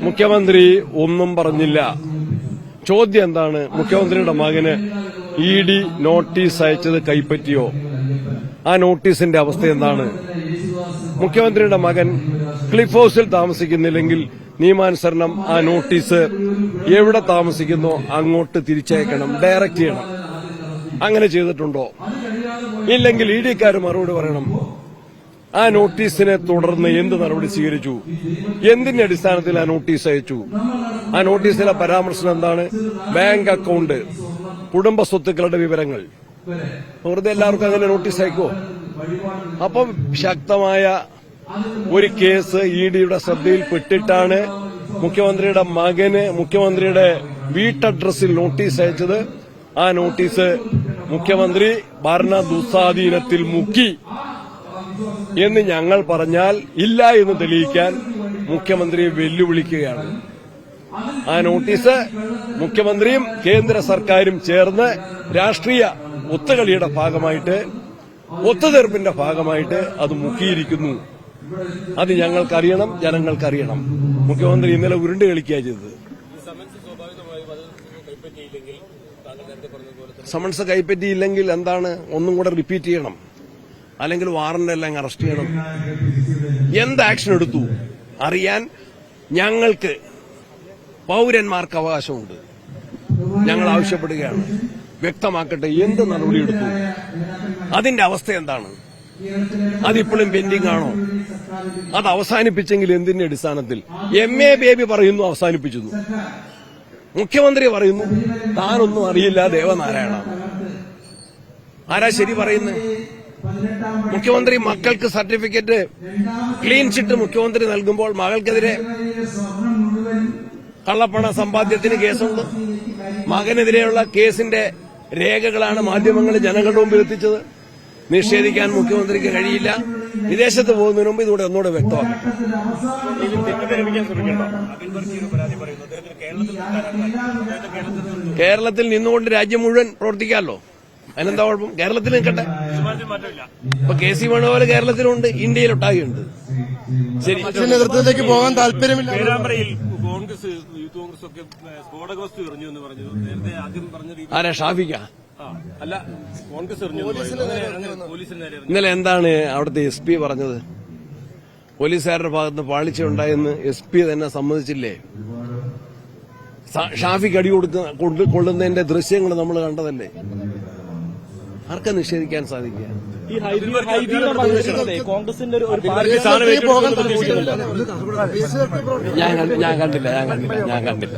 മുഖ്യമന്ത്രി ഒന്നും പറഞ്ഞില്ല. ചോദ്യം എന്താണ്? മുഖ്യമന്ത്രിയുടെ മകന് ഇ ഡി നോട്ടീസ് അയച്ചത് കൈപ്പറ്റിയോ? ആ നോട്ടീസിന്റെ അവസ്ഥ എന്താണ്? മുഖ്യമന്ത്രിയുടെ മകൻ ക്ലിഫ് ഹൌസിൽ താമസിക്കുന്നില്ലെങ്കിൽ നിയമാനുസരണം ആ നോട്ടീസ് എവിടെ താമസിക്കുന്നോ? അങ്ങോട്ട് തിരിച്ചയക്കണം ഡയറക്റ്റ് ചെയ്യണം. അങ്ങനെ ചെയ്തിട്ടുണ്ടോ? ഇല്ലെങ്കിൽ ഇ ഡിക്കാർ മറുപടി പറയണം. ആ നോട്ടീസിനെ തുടർന്ന് എന്ത് നടപടി സ്വീകരിച്ചു? എന്തിന്റെ അടിസ്ഥാനത്തിൽ ആ നോട്ടീസ് അയച്ചു? ആ നോട്ടീസിലെ പരാമർശം എന്താണ്? Bank account. കുടുംബ സ്വത്തുക്കളുടെ വിവരങ്ങൾ. വെറുതെ എല്ലാവർക്കും അങ്ങനെ നോട്ടീസ് അയക്കോ അപ്പം ശക്തമായ ഒരു കേസ് ഇ ഡിയുടെ ശ്രദ്ധയിൽപ്പെട്ടിട്ടാണ് മുഖ്യമന്ത്രിയുടെ മകന് മുഖ്യമന്ത്രിയുടെ വീട്ടഡ്രസ്സിൽ നോട്ടീസ് അയച്ചത്. ആ നോട്ടീസ് മുഖ്യമന്ത്രി ഭരണ ദുസ്വാധീനത്തിൽ മുക്കി. എന്ന് ഞങ്ങൾ പറഞ്ഞാൽ ഇല്ല എന്ന് തെളിയിക്കാൻ മുഖ്യമന്ത്രിയെ വെല്ലുവിളിക്കുകയാണ്. ആ നോട്ടീസ് മുഖ്യമന്ത്രിയും കേന്ദ്ര സർക്കാരും ചേർന്ന് രാഷ്ട്രീയ ഒത്തുകളിയുടെ ഭാഗമായിട്ട് ഒത്തുതീർപ്പിന്റെ ഭാഗമായിട്ട് അത് മുക്കിയിരിക്കുന്നു. അത് ഞങ്ങൾക്കറിയണം ജനങ്ങൾക്കറിയണം. മുഖ്യമന്ത്രി ഇന്നലെ ഉരുണ്ട് കളിക്കുക ചെയ്തത്. സമൻസ് കൈപ്പറ്റിയില്ലെങ്കിൽ എന്താണ്? ഒന്നും കൂടെ റിപ്പീറ്റ് ചെയ്യണം. അല്ലെങ്കിൽ വാറന്റ് എല്ലാം അറസ്റ്റ് ചെയ്യണം. എന്ത് ആക്ഷൻ എടുത്തു? അറിയാൻ ഞങ്ങൾക്ക് പൗരന്മാർക്ക് അവകാശമുണ്ട്. ഞങ്ങൾ ആവശ്യപ്പെടുകയാണ്. വ്യക്തമാക്കട്ടെ എന്ത് നടപടിയെടുത്തു അതിന്റെ അവസ്ഥ എന്താണ്? അതിപ്പോഴും പെൻഡിംഗ് ആണോ? അത് അവസാനിപ്പിച്ചെങ്കിൽ എന്തിന്റെ അടിസ്ഥാനത്തിൽ? എം എ ബേബി പറയുന്നു അവസാനിപ്പിച്ചു മുഖ്യമന്ത്രി പറയുന്നു താനൊന്നും അറിയില്ല ദേവനാരായണ ആരാ ശരി പറയുന്നത് മുഖ്യമന്ത്രി മക്കൾക്ക് സർട്ടിഫിക്കറ്റ് ക്ലീൻ ചിറ്റ് മുഖ്യമന്ത്രി നൽകുമ്പോൾ മകൾക്കെതിരെ കള്ളപ്പണ സമ്പാദ്യത്തിന് കേസുണ്ട്. മകനെതിരെയുള്ള കേസിന്റെ രേഖകളാണ് മാധ്യമങ്ങൾ ജനങ്ങളുടെ മുമ്പിൽ എത്തിച്ചത്. നിഷേധിക്കാൻ മുഖ്യമന്ത്രിക്ക് കഴിയില്ല. വിദേശത്ത് പോകുന്നതിന് മുമ്പ് ഇതുകൂടെ ഒന്നുകൂടെ വ്യക്തമാക്കട്ടെ കേരളത്തിൽ നിന്നുകൊണ്ട് രാജ്യം മുഴുവൻ പ്രവർത്തിക്കാമല്ലോ? അതിനെന്താ കുഴപ്പം? കേരളത്തിൽ നിൽക്കട്ടെ. ഇപ്പൊ കെ സി വേണുപോലെ കേരളത്തിലുണ്ട് ഇന്ത്യയിൽ ഇന്ത്യയിലൊട്ടാകെയുണ്ട് ശരി. നേതൃത്വത്തിലേക്ക് പോകാൻ താല്പര്യമില്ല. പേരാമ്പ്രയിൽ കോൺഗ്രസ് യൂത്ത് കോൺഗ്രസ് ഒക്കെ സ്ഫോടക വസ്തു എറിഞ്ഞു എന്ന് പറഞ്ഞു. നേരത്തെ ആദ്യം പറഞ്ഞ രീതി ആരാ? ഷാഫിക്ക? അല്ല കോൺഗ്രസ് എറിഞ്ഞു. ഇന്നലെ എന്താണ് അവിടുത്തെ എസ് പി പറഞ്ഞത്? പോലീസുകാരുടെ ഭാഗത്ത് പാളിച്ച ഉണ്ടായെന്ന് എസ് പി തന്നെ സമ്മതിച്ചില്ലേ? ഷാഫിക്ക് അടി കൊടുക്കുന്ന കൊള്ളുന്നതിന്റെ ദൃശ്യങ്ങൾ നമ്മൾ കണ്ടതല്ലേ? ആർക്കാ നിഷേധിക്കാൻ സാധിക്കുക? കോൺഗ്രസിന്റെ ഞാൻ കണ്ടില്ല ഞാൻ കണ്ടില്ല ഞാൻ കണ്ടില്ല.